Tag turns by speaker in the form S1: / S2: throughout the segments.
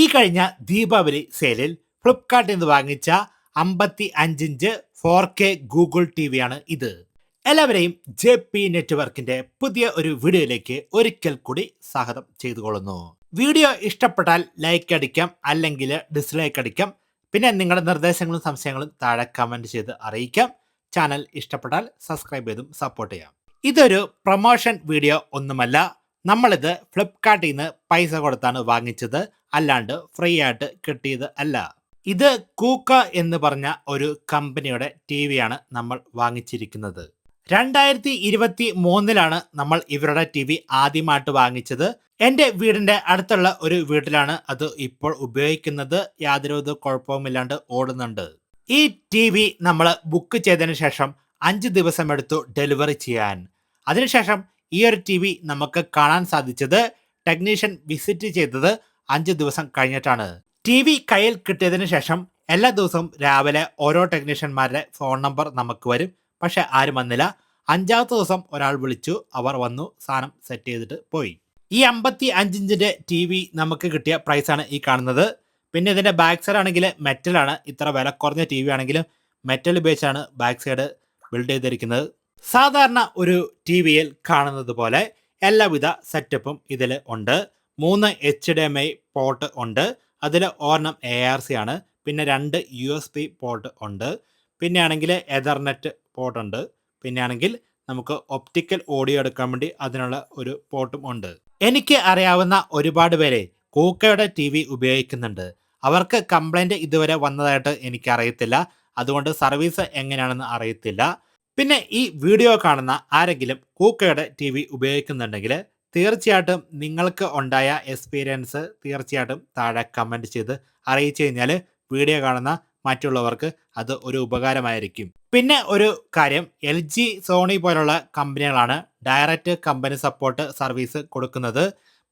S1: ഈ കഴിഞ്ഞ ദീപാവലി സെയിലിൽ ഫ്ലിപ്കാർട്ടിൽ നിന്ന് വാങ്ങിച്ച അമ്പത്തി അഞ്ചിഞ്ച് ഫോർ കെ ഗൂഗിൾ ടി വിയാണ് ഇത്. എല്ലാവരെയും ജെ പി നെറ്റ്വർക്കിന്റെ പുതിയ ഒരു വീഡിയോയിലേക്ക് ഒരിക്കൽ കൂടി സ്വാഗതം ചെയ്തുകൊള്ളുന്നു. വീഡിയോ ഇഷ്ടപ്പെട്ടാൽ ലൈക്ക് അടിക്കാം അല്ലെങ്കിൽ ഡിസ്ലൈക്ക് അടിക്കാം. പിന്നെ നിങ്ങളുടെ നിർദ്ദേശങ്ങളും സംശയങ്ങളും താഴെ കമന്റ് ചെയ്ത് അറിയിക്കാം. ചാനൽ ഇഷ്ടപ്പെട്ടാൽ സബ്സ്ക്രൈബ് ചെയ്തും സപ്പോർട്ട് ചെയ്യാം. ഇതൊരു പ്രൊമോഷൻ വീഡിയോ ഒന്നുമല്ല. നമ്മളിത് ഫ്ലിപ്കാർട്ടിൽ നിന്ന് പൈസ കൊടുത്താണ് വാങ്ങിച്ചത്. അല്ലാണ്ട് ഫ്രീ ആയിട്ട് കിട്ടിയത് അല്ല. ഇത് കൂക്ക എന്ന് പറഞ്ഞ ഒരു കമ്പനിയുടെ ടി വിയാണ് നമ്മൾ വാങ്ങിച്ചിരിക്കുന്നത്. രണ്ടായിരത്തി ഇരുപത്തി മൂന്നിലാണ് നമ്മൾ ഇവരുടെ ടി വി ആദ്യമായിട്ട് വാങ്ങിച്ചത്. എന്റെ വീടിന്റെ അടുത്തുള്ള ഒരു വീട്ടിലാണ് അത് ഇപ്പോൾ ഉപയോഗിക്കുന്നത്. യാതൊരു കുഴപ്പവുമില്ലാണ്ട് ഓടുന്നുണ്ട്. ഈ ടി വി നമ്മൾ ബുക്ക് ചെയ്തതിന് ശേഷം അഞ്ച് ദിവസം എടുത്തു ഡെലിവറി ചെയ്യാൻ. അതിനുശേഷം ഈ ഒരു ടി വി നമുക്ക് കാണാൻ സാധിച്ചത് ടെക്നീഷ്യൻ വിസിറ്റ് ചെയ്തത് അഞ്ച് ദിവസം കഴിഞ്ഞിട്ടാണ്. ടി വി കയ്യിൽ കിട്ടിയതിന് ശേഷം എല്ലാ ദിവസവും രാവിലെ ഓരോ ടെക്നീഷ്യന്മാരുടെ ഫോൺ നമ്പർ നമുക്ക് വരും. പക്ഷെ ആരും വന്നില്ല. അഞ്ചാമത്തെ ദിവസം ഒരാൾ വിളിച്ചു. അവർ വന്നു സാധനം സെറ്റ് ചെയ്തിട്ട് പോയി. ഈ അമ്പത്തി അഞ്ചിഞ്ചിന്റെ ടി വി നമുക്ക് കിട്ടിയ പ്രൈസാണ് ഈ കാണുന്നത്. പിന്നെ ഇതിന്റെ ബാക്ക് സൈഡ് ആണെങ്കിൽ മെറ്റലാണ് ഇത്ര വില കുറഞ്ഞ ടി വി ആണെങ്കിലും മെറ്റൽ ഉപയോഗിച്ചാണ് ബാക്ക് സൈഡ് ബിൽഡ് ചെയ്തിരിക്കുന്നത്. സാധാരണ ഒരു ടി വിയിൽ കാണുന്നത് പോലെ എല്ലാവിധ സെറ്റപ്പും ഇതിൽ ഉണ്ട്. മൂന്ന് H D M I port ഉണ്ട്. അതിൽ ഒരെണ്ണം എ ആർ സി ആണ്. പിന്നെ രണ്ട് യു എസ് പി പോർട്ട് ഉണ്ട്. പിന്നെ ആണെങ്കിൽ എതർനെറ്റ് പോർട്ട് ഉണ്ട്. പിന്നെ ആണെങ്കിൽ നമുക്ക് ഒപ്റ്റിക്കൽ ഓഡിയോ എടുക്കാൻ വേണ്ടി അതിനുള്ള ഒരു പോർട്ടും ഉണ്ട്. എനിക്ക് അറിയാവുന്ന ഒരുപാട് പേരെ കൂക്കയുടെ ടി വി ഉപയോഗിക്കുന്നുണ്ട്. അവർക്ക് കംപ്ലൈന്റ് ഇതുവരെ വന്നതായിട്ട് എനിക്കറിയത്തില്ല. അതുകൊണ്ട് സർവീസ് എങ്ങനെയാണെന്ന് അറിയത്തില്ല. പിന്നെ ഈ വീഡിയോ കാണുന്ന ആരെങ്കിലും കൂക്കയുടെ ടി വി ഉപയോഗിക്കുന്നുണ്ടെങ്കിൽ തീർച്ചയായിട്ടും നിങ്ങൾക്ക് ഉണ്ടായ എക്സ്പീരിയൻസ് തീർച്ചയായിട്ടും താഴെ കമന്റ് ചെയ്ത് അറിയിച്ചു കഴിഞ്ഞാൽ വീഡിയോ കാണുന്ന മറ്റുള്ളവർക്ക് അത് ഒരു ഉപകാരമായിരിക്കും. പിന്നെ ഒരു കാര്യം എൽ ജി സോണി പോലുള്ള കമ്പനികളാണ് ഡയറക്റ്റ് കമ്പനി സപ്പോർട്ട് സർവീസ് കൊടുക്കുന്നത്.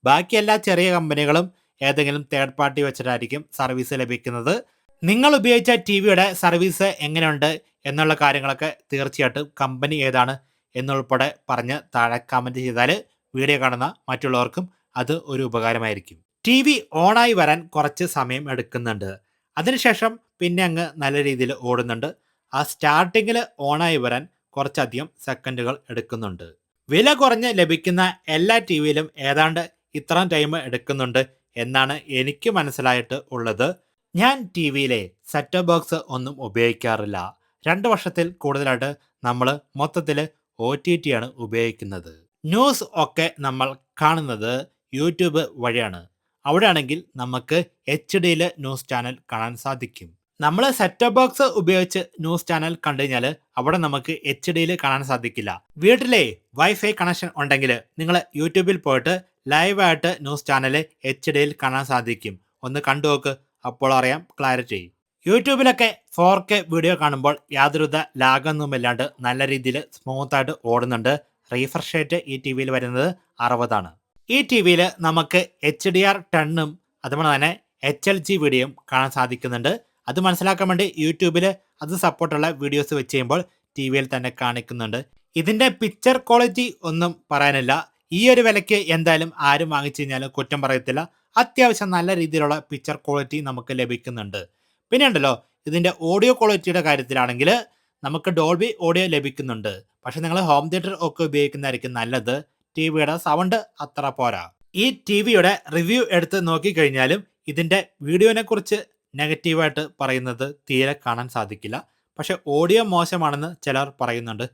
S1: ബാക്കി എല്ലാ ചെറിയ കമ്പനികളും ഏതെങ്കിലും തേർഡ് പാർട്ടി വെച്ചിട്ടായിരിക്കും സർവീസ് ലഭിക്കുന്നത്. നിങ്ങൾ ഉപയോഗിച്ച ടി വിയുടെ സർവീസ് എങ്ങനെയുണ്ട്? എന്നുള്ള കാര്യങ്ങളൊക്കെ തീർച്ചയായിട്ടും കമ്പനി ഏതാണ് എന്നുൾപ്പെടെ പറഞ്ഞ് താഴെ കമന്റ് ചെയ്താൽ വീഡിയോ കാണുന്ന മറ്റുള്ളവർക്കും അത് ഒരു ഉപകാരമായിരിക്കും. ടി വി ഓണായി വരാൻ കുറച്ച് സമയം എടുക്കുന്നുണ്ട്. അതിനുശേഷം പിന്നെ അങ്ങ് നല്ല രീതിയിൽ ഓടുന്നുണ്ട്. ആ സ്റ്റാർട്ടിങ്ങിൽ ഓണായി വരാൻ കുറച്ചധികം സെക്കൻഡുകൾ എടുക്കുന്നുണ്ട്. വില കുറഞ്ഞ് ലഭിക്കുന്ന എല്ലാ ടി വിയിലും ഏതാണ്ട് ഇത്രയും ടൈം എടുക്കുന്നുണ്ട് എന്നാണ് എനിക്ക് മനസ്സിലായിട്ട് ഉള്ളത്. ഞാൻ ടി വിയിലെ സെറ്റ് ബോക്സ് ഒന്നും ഉപയോഗിക്കാറില്ല. രണ്ട് വർഷത്തിൽ കൂടുതലായിട്ട് നമ്മൾ മൊത്തത്തിൽ ഒ ടി ടി ആണ് ഉപയോഗിക്കുന്നത്. ന്യൂസ് ഒക്കെ നമ്മൾ കാണുന്നത് യൂട്യൂബ് വഴിയാണ്. അവിടെ ആണെങ്കിൽ നമുക്ക് എച്ച് ഡിയിൽ ന്യൂസ് ചാനൽ കാണാൻ സാധിക്കും. നമ്മൾ സെറ്റ് ബോക്സ് ഉപയോഗിച്ച് ന്യൂസ് ചാനൽ കണ്ടു കഴിഞ്ഞാൽ അവിടെ നമുക്ക് എച്ച് ഡിയിൽ കാണാൻ സാധിക്കില്ല. വീട്ടിലെ വൈഫൈ കണക്ഷൻ ഉണ്ടെങ്കിൽ നിങ്ങൾ യൂട്യൂബിൽ പോയിട്ട് ലൈവായിട്ട് ന്യൂസ് ചാനൽ എച്ച് ഡിയിൽ കാണാൻ സാധിക്കും. ഒന്ന് കണ്ടു നോക്ക് അപ്പോൾ അറിയാം ക്ലാരിറ്റി യൂട്യൂബിലൊക്കെ ഫോർ കെ വീഡിയോ കാണുമ്പോൾ യാതൊരുവിധ ലാഗൊന്നുമില്ലാണ്ട് നല്ല രീതിയിൽ സ്മൂത്തായിട്ട് ഓടുന്നുണ്ട്. റീഫ്രഷ് റേറ്റ് ഈ ടി വിയിൽ വരുന്നത് അറുപതാണ്. ഈ ടി വിയിൽ നമുക്ക് എച്ച് ഡി ആർ ടെണ്ണും അതുപോലെ തന്നെ എച്ച് എൽ ജി വീഡിയോയും കാണാൻ സാധിക്കുന്നുണ്ട്. അത് മനസ്സിലാക്കാൻ വേണ്ടി യൂട്യൂബിൽ അത് സപ്പോർട്ടുള്ള വീഡിയോസ് വെച്ച് ചെയ്യുമ്പോൾ ടി വിയിൽ തന്നെ കാണിക്കുന്നുണ്ട്. ഇതിന്റെ പിക്ചർ ക്വാളിറ്റി ഒന്നും പറയാനില്ല. ഈ ഒരു വിലയ്ക്ക് എന്തായാലും ആരും വാങ്ങിച്ചു കഴിഞ്ഞാലും കുറ്റം പറയത്തില്ല. അത്യാവശ്യം നല്ല രീതിയിലുള്ള പിക്ചർ ക്വാളിറ്റി നമുക്ക് ലഭിക്കുന്നുണ്ട്. പിന്നെ ഉണ്ടല്ലോ ഇതിന്റെ ഓഡിയോ ക്വാളിറ്റിയുടെ കാര്യത്തിലാണെങ്കിൽ നമുക്ക് ഡോൾബി ഓഡിയോ ലഭിക്കുന്നുണ്ട്. പക്ഷെ നിങ്ങൾ ഹോം തിയേറ്റർ ഒക്കെ ഉപയോഗിക്കുന്നതായിരിക്കും നല്ലത്. ടി വിയുടെ സൗണ്ട് അത്ര പോരാ. ഈ ടി വിയുടെ റിവ്യൂ എടുത്ത് നോക്കിക്കഴിഞ്ഞാലും ഇതിന്റെ വീഡിയോനെ കുറിച്ച് നെഗറ്റീവായിട്ട് പറയുന്നത് തീരെ കാണാൻ സാധിക്കില്ല. പക്ഷെ ഓഡിയോ മോശമാണെന്ന് ചിലർ പറയുന്നുണ്ട്.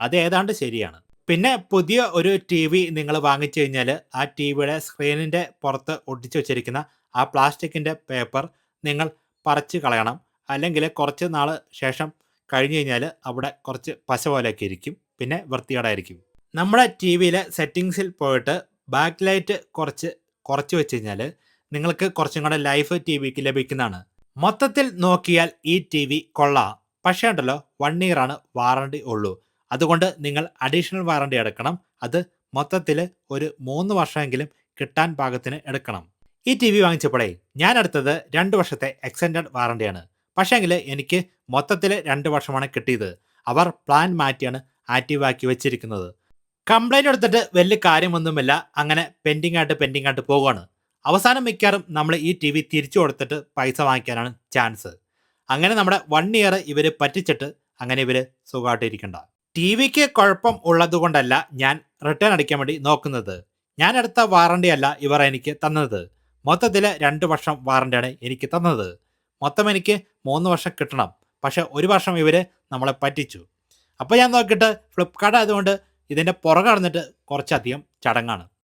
S1: അത് ഏതാണ്ട് ശരിയാണ്. പിന്നെ പുതിയ ഒരു ടി വി നിങ്ങൾ വാങ്ങിച്ചു കഴിഞ്ഞാൽ ആ ടി വിയുടെ സ്ക്രീനിന്റെ പുറത്ത് ഒട്ടിച്ചു വെച്ചിരിക്കുന്ന ആ പ്ലാസ്റ്റിക്കിന്റെ പേപ്പർ നിങ്ങൾ പറിച്ച് കളയണം. അല്ലെങ്കിൽ കുറച്ച് നാൾ ശേഷം കഴിഞ്ഞ് കഴിഞ്ഞാൽ അവിടെ കുറച്ച് പശ പോലെയൊക്കെ ഇരിക്കും. പിന്നെ വൃത്തികേടായിരിക്കും. നമ്മുടെ ടി വിയിലെ സെറ്റിങ്സിൽ പോയിട്ട് ബാക്ക് ലൈറ്റ് കുറച്ച് കുറച്ച് വെച്ച് കഴിഞ്ഞാൽ നിങ്ങൾക്ക് കുറച്ചും കൂടെ ലൈഫ് ടി വിക്ക് ലഭിക്കുന്നതാണ്. മൊത്തത്തിൽ നോക്കിയാൽ ഈ ടി വി കൊള്ളാം. പക്ഷേ ഉണ്ടല്ലോ വൺ ഇയർ ആണ് വാറണ്ടി ഉള്ളൂ. അതുകൊണ്ട് നിങ്ങൾ അഡീഷണൽ വാറണ്ടി എടുക്കണം. അത് മൊത്തത്തിൽ ഒരു മൂന്ന് വർഷമെങ്കിലും കിട്ടാൻ പാകത്തിന് എടുക്കണം. ഈ ടി വി വാങ്ങിച്ചപ്പോഴേ ഞാൻ അടുത്തത് രണ്ട് വർഷത്തെ എക്സ്റ്റൻഡഡ് വാറണ്ടിയാണ് പക്ഷേങ്കിൽ എനിക്ക് മൊത്തത്തിൽ രണ്ട് വർഷമാണ് കിട്ടിയത്. അവർ പ്ലാൻ മാറ്റിയാണ് ആക്റ്റീവാക്കി വെച്ചിരിക്കുന്നത്. കംപ്ലൈന്റ് എടുത്തിട്ട് വലിയ കാര്യമൊന്നുമില്ല. അങ്ങനെ പെൻഡിങ് ആയിട്ട് പെൻഡിങ് ആയിട്ട് പോവുകയാണ്. അവസാനം മിക്കാറും നമ്മൾ ഈ ടി വി തിരിച്ചു കൊടുത്തിട്ട് പൈസ വാങ്ങിക്കാനാണ് ചാൻസ് അങ്ങനെ നമ്മുടെ വൺ ഇയർ ഇവർ പറ്റിച്ചിട്ട് അങ്ങനെ ഇവർ സുഖമായിട്ടിരിക്കണ്ട. ടി വിക്ക് കുഴപ്പം ഉള്ളതുകൊണ്ടല്ല ഞാൻ റിട്ടേൺ അടിക്കാൻ വേണ്ടി നോക്കുന്നത്. ഞാൻ എടുത്ത വാറണ്ടി അല്ല ഇവർ എനിക്ക് തന്നത്. മൊത്തത്തിൽ രണ്ട് വർഷം വാറണ്ടിയാണ് എനിക്ക് തന്നത്. മൊത്തം എനിക്ക് മൂന്ന് വർഷം കിട്ടണം. പക്ഷെ ഒരു വർഷം ഇവർ നമ്മളെ പറ്റിച്ചു. അപ്പോൾ ഞാൻ നോക്കിയിട്ട് ഫ്ലിപ്കാർട്ട് ആയതുകൊണ്ട് ഇതിന്റെ പുറകെ നടന്നിട്ട് കുറച്ചധികം ചടങ്ങാണ്.